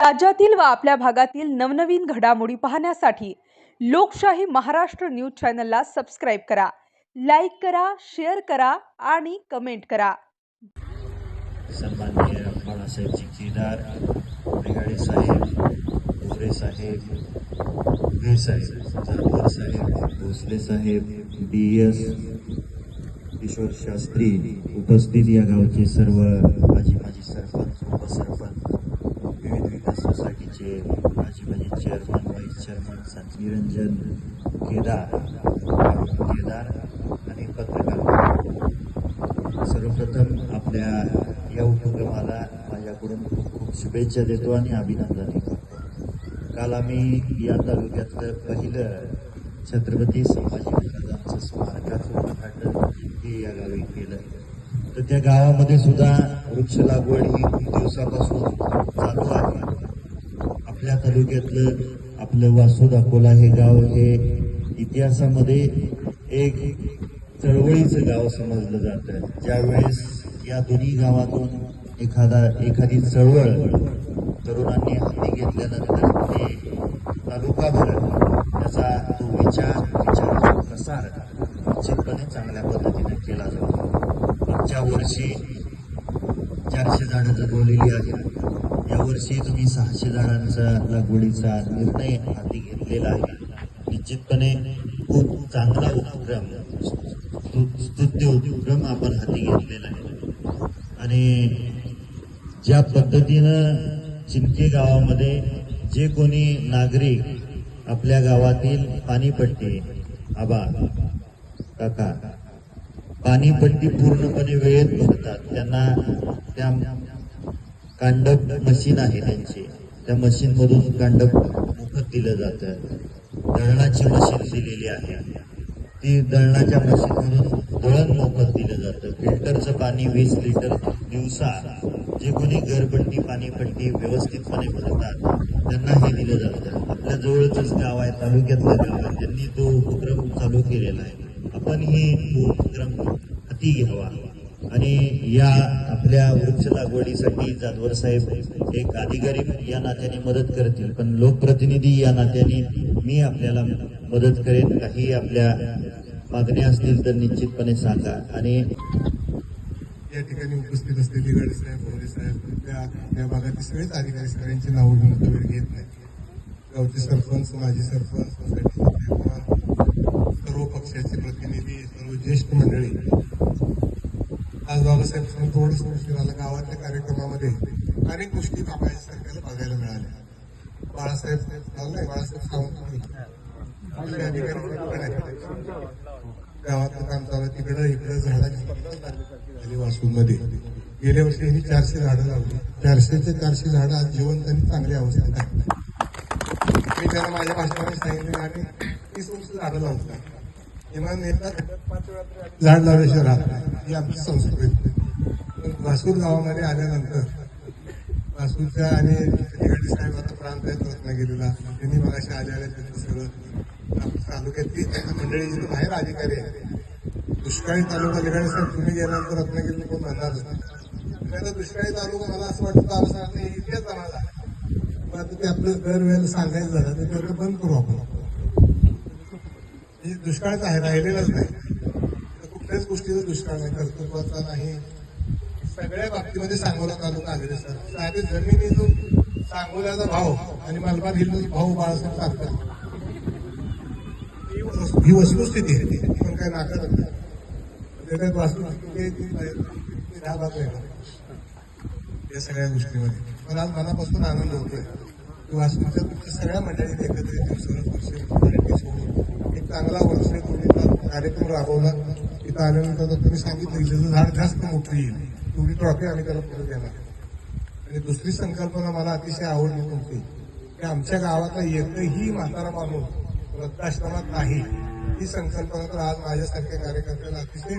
राज्यातील व आपल्या भागातील नवनवीन घडामोडी पाहण्यासाठी लोकशाही महाराष्ट्र न्यूज चॅनलला सबस्क्राईब करा लाईक करा शेअर करा आणि कमेंट करा. सन्माननीय बाळासाहेब केदार ब्रिगाडे साहेब गोरे साहेब घे साहेब जानवर साहेब भोसले साहेब डी एस किशोर शास्त्री उपस्थित या गावचे सर्व माझी माझी सरपंच उपसरपंच विविध विकास सोसायटीचे माजी म्हणजे चेअरमन व्हाईस चेअरमन संत निरंजन केदार केदार आणि पत्रकार. सर्वप्रथम आपल्या या उपक्रमाला माझ्याकडून खूप खूप शुभेच्छा देतो आणि अभिनंदन करतो काल आम्ही या तालुक्यातलं पहिलं छत्रपती संभाजी महाराजांचं स्मारकाचं उद्घाटन हे या गावी केलं. तर त्या गावामध्ये सुद्धा वृक्ष लागवड ही खूप दिवसापासून चालू आहे. आपल्या तालुक्यातलं आपलं वासू अकोला हे गाव हे इतिहासामध्ये एक चळवळीचं गाव समजलं जातं. ज्यावेळेस या दोन्ही गावातून एखादा एखादी चळवळ तरुणांनी हाती घेतल्यानंतर ते तालुकाभर त्याचा तो विचार विचाराचा प्रसार निश्चितपणे चांगल्या पद्धतीने केला जातो. मागच्या वर्षी चारशे झाडं जगवलेली आहेत यावर्षी तुम्ही सहाशे झाडांचा लागवडीचा निर्णय हाती घेतलेला आहे. निश्चितपणे खूप चांगला उपक्रम स्तुत्य उपक्रम आपण हाती घेतलेला आहे. आणि ज्या पद्धतीनं चिंके गावामध्ये जे कोणी नागरिक आपल्या गावातील पाणीपट्टी आबा काका पाणीपट्टी पूर्णपणे वेळेत भरतात. त्यांना त्या कांडप मशीन आहे त्यांची. त्या मशीन मधून कांडप मोफत दिलं जातं. दळणाची मशीन दिलेली आहे. ती दळणाच्या मशीन मधून दळण मोफत दिलं जातं. फिल्टरचं पाणी वीस लिटर दिवसा जे कोणी घरपट्टी पाणीपट्टी व्यवस्थितपणे भरतात त्यांना हे दिलं जातं. आपल्या जवळच गाव आहे तालुक्यातलं गाव आहे. त्यांनी तो उपक्रम चालू केलेला आहे. आपण ही उपक्रम हाती घ्यावा. आणि या आपल्या वृक्ष लागवडीसाठी जाधवर साहेब एक अधिकारी या नात्याने मदत करतील. पण लोकप्रतिनिधी या नात्याने मी आपल्याला मदत करेन. काही आपल्या मागण्या असतील तर निश्चितपणे सांगा. आणि या ठिकाणी उपस्थित असलेले गडे साहेब भोरे साहेब त्या भागातील सगळेच अधिकारी सगळ्यांची नावं घेऊन वेळ घेत नाही. गावचे सरपंच माजी सरपंच सोसायटीचे सर्व पक्षाचे ज्येष्ठ मंडळी. आज बाबासाहेब सांग थोडंसं गावातल्या कार्यक्रमामध्ये. अनेक गोष्टी बाबासाहेबांना बघायला मिळाल्या. बाळासाहेब चाललंय बाळासाहेब सावंत गावातलं काम चालू तिकडं इकडं झाडाची झाली गेल्या वर्षी यांनी चारशे झाडं लावली. चारशेचे चारशे झाडं आज जिवंत आणि चांगल्या अवस्थेत आहेत. मी त्यांना माझ्या भाषणाने सांगितले आणि तीस वर्ष झाडं लावतात. झाड लावल्याशिवाय राहत नाही ही आमची संस्कृती. पण वासूर गावामध्ये आल्यानंतर वासूरच्या आणि तिकडे साहेब आता प्रांत आहेत रत्नागिरीला. त्यांनी मगाशी आले आले त्यांचं सगळं. तालुक्यातली मंडळी जिथं बाहेर अधिकारी आहे दुष्काळी तालुका लिगाडे साहेब तुम्ही गेल्यानंतर रत्नागिरीला कोण म्हणणारच नाही दुष्काळी तालुका मला असं वाटतं पावसाळ्यात इतिहास आम्हाला. पण आता ते आपलं दरवेळेला सांगायचं झालं तर बंद करू आपण. म्हणजे दुष्काळच आहे राहिलेलाच नाही. तर कुठल्याच गोष्टीचा दुष्काळ नाही कर्तृत्वाचा नाही. सगळ्या बाबतीमध्ये सांगोला तालुका आलेले सर. साधे जमिनीतून सांगोल्याचा भाव आणि मलबार हिल भाऊ बाळासाहेब सारखा ही ही वस्तुस्थिती आहे. पण काय नाकारत नाही. त्याच्यात वास्तुस्थिती दहा भाग आहे. या सगळ्या गोष्टीमध्ये. पण आज मनापासून आनंद होतोय. की वास्तूच्या सगळ्या मंडळीने एकत्र येऊन चांगला वर्ष तुम्ही कार्यक्रम राबवला. इथं आल्यानंतर तुम्ही सांगितलं की झाड जास्त मोठं येईल. तेवढी ट्रॉफी आम्ही त्याला पुढे देणार. आणि दुसरी संकल्पना मला अतिशय आवडली तुमची. की आमच्या गावातला एकही म्हातारा माणूस वृद्धाश्रमात नाही. ही संकल्पना तर आज माझ्यासारख्या कार्यकर्त्याला अतिशय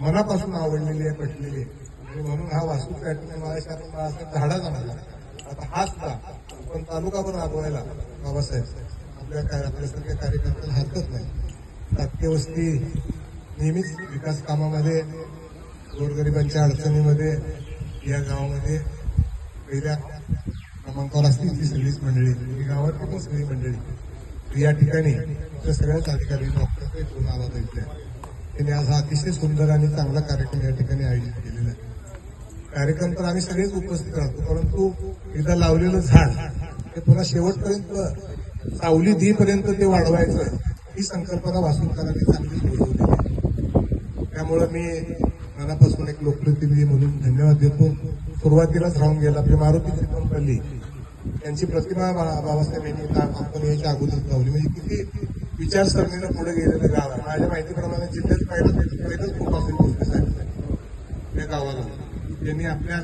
मनापासून आवडलेली आहे पटलेली आहे. आणि म्हणून हा वास्तू पॅटर्न माझ्यासारखा बाळासाहेब झाडाचा मला आता हाच का पण तालुकाभर राबवायला बाबासाहेब. आपल्या काय आपल्यासारख्या कार्यकर्त्याला हरकत नाही. तात्य वस्ती नेहमीच विकास कामामध्ये गोरगरिबांच्या अडचणीमध्ये या गावामध्ये पहिल्या क्रमांकावर असतील ती सगळीच मंडळी. ही गावातली पण सगळी मंडळी. या ठिकाणी त्या सगळ्याच अधिकारी डॉक्टर इथून आवाज त्यांनी आज हा अतिशय सुंदर आणि चांगला कार्यक्रम या ठिकाणी आयोजित केलेला आहे. कार्यक्रम तर आम्ही सगळेच उपस्थित राहतो परंतु एकदा लावलेलं झाड हे पुन्हा शेवटपर्यंत सावली धीपर्यंत ते वाढवायचं ही संकल्पना वासुंकरांनी चांगलीच बोलवलेली त्यामुळं मी मनापासून एक लोकप्रतिनिधी म्हणून धन्यवाद देतो. सुरुवातीलाच राहून गेला आपली मारुती चिपनपल्ली यांची प्रतिमा बा- बाबासाहेब यांनी आपण याच्या अगोदर लावली. म्हणजे किती विचारसरणीनं पुढे गेलेलं गाव आहे. माझ्या माहितीप्रमाणे जिल्ह्यात पहिलं पहिलंच खूप असेल गोष्टी साहेब. त्या गावाला. त्यांनी आपल्या